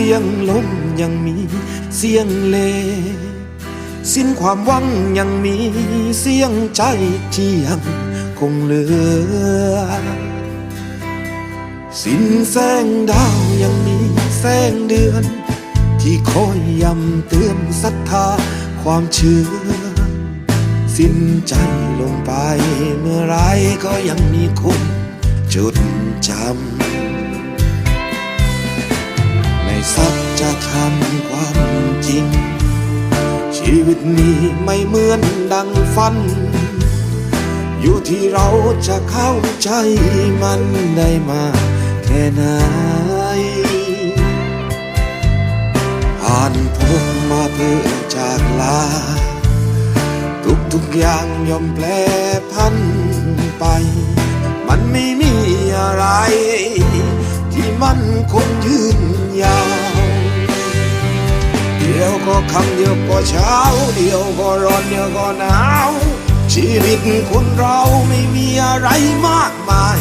สียงลมยังมี เสียงเล สิ้นความหวังยังมี เสียงใจที่ยังคงเหลือ สิ้นแสงดาวยังมีแสงเดือน ที่คอยย้ำเตือนศรัทธาความเชื่อ สิ้นใจลงไปเมื่อไรก็ยังมีคนจดจำ สัจธรรมความจริง ชีวิตนี้ไม่เหมือนดังฝัน อยู่ที่เราจะเข้าใจมันได้มาแค่ไหนผ่านพ้นมาเพื่อจากลา ทุกทุกอย่างยอมแปรพันไป มันไม่มีอะไร ที่มันคงยืนยาว ยวก็คำเดียวก็เช้า เดียวก็ร้อนเดียวก็หนาว ชีวิตคนเราไม่มีอะไรมากมาย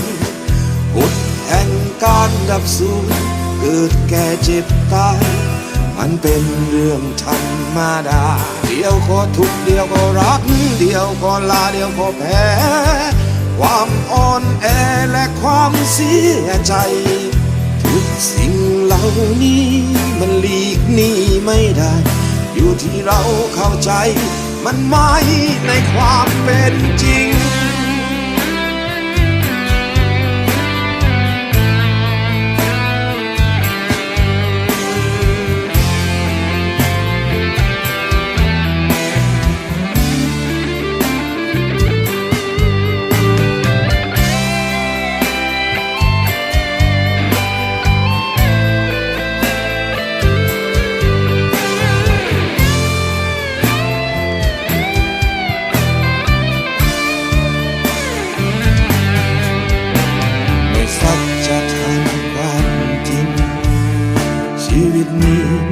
กฎแห่งการดับสูญเกิดแก่เจ็บตายมันเป็นเรื่องธรรมดา เดียวก็ทุกเดียวก็รัก เดียวก็ลาเดียวก็แพ้ความอ่อนแอและความเสียใจ ทุกสิ่ง นี้มันหลีกหนีไม่ได้ อยู่ที่เราเข้าใจ มันไหมในความเป็นจริง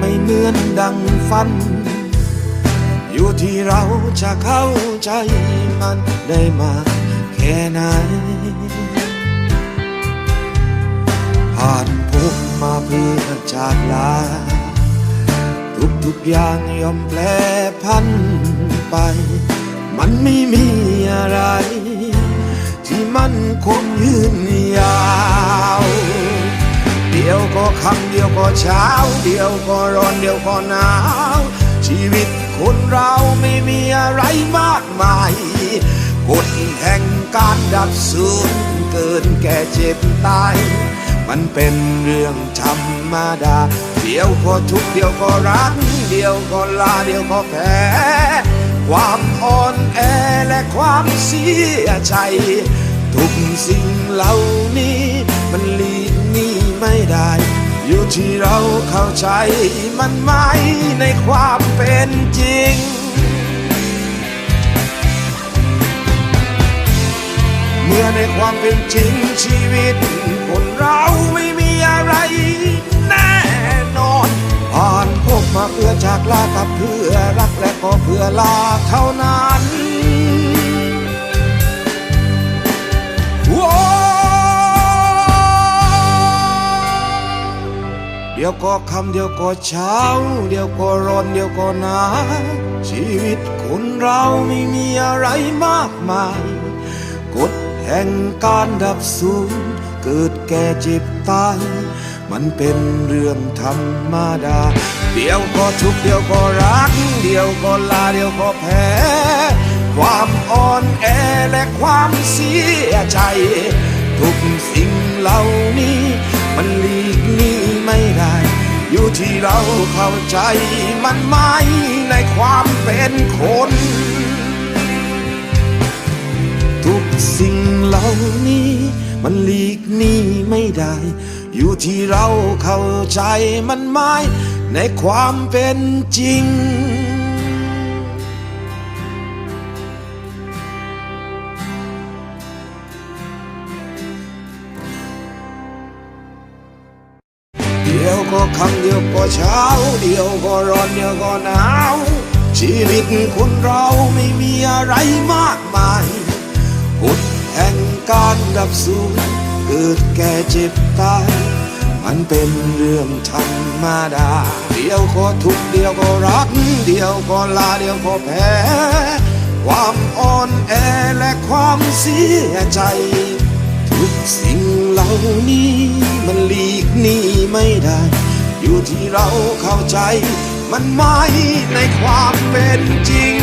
ไม่เหมือนดังฝัน อยู่ที่เราจะเข้าใจมันได้มาแค่ไหน ผ่านพบมาเพื่อจากลา ทุกทุกๆอย่างยอมแปรพันไป มันไม่มีอะไร ที่มันคงยืนยาว คำเดียวก็เช้า เดียวก็ร้อนเดียวก็หนาว ชีวิตคนเราไม่มีอะไรมากมายกฎแห่งการดับสูญเกินแก่เจ็บตาย มันเป็นเรื่องธรรมดา เดี๋ยวก็ทุกเดี๋ยวก็รัก เดี๋ยวก็ลาเดี๋ยวก็แพ้ความอ่อนแอและความเสียใจทุกสิ่งเหล่านี้มันหลีกหนีไม่ได้ อยู่ที่เราเข้าใจมันไหมในความเป็นจริง เมื่อในความเป็นจริงชีวิต คนเราไม่มีอะไรแน่นอน ผ่านพบมาเพื่อจากลากับเพื่อรักและก็เพื่อลาเท่านั้น ดี๋ยวก็คำเดียวก็เช้า เดี๋ยวก็ร้อนเดี๋ยวก็หนาวชีวิตคนเราไม่มีอะไรมากมายกฎแห่งการดับสูญเกิดแก่เจ็บตายมันเป็นเรื่องธรรมดา เดี๋ยวก็ทุกเดี๋ยวก็รัก เดี๋ยวก็ลาเดี๋ยวก็แพ้ ความอ่อนแอและความเสียใจ ทุกสิ่งเหล่านี้มันหลีก อยู่ที่เราเข้าใจมันไหมในความเป็นคน ทุกสิ่งเหล่านี้ มันหลีกหนีไม่ได้ อยู่ที่เราเข้าใจมันไหมในความเป็นจริง ก็คำเดียวก็เช้า เดียวก็ร้อนเดียวก็หนาว ชีวิตคนเราไม่มีอะไรมากมายกฎแห่งการดับสูญเกิดแก่เจ็บตาย มันเป็นเรื่องธรรมดา เดียวก็ทุกเดียวก็รัก เดียวก็ลาเดียวก็แพ้ความอ่อนแอและความเสียใจ ทุกสิ่ง เหล่านี้มันหลีกหนีไม่ได้ อยู่ที่เราเข้าใจ มันไหมในความเป็นจริง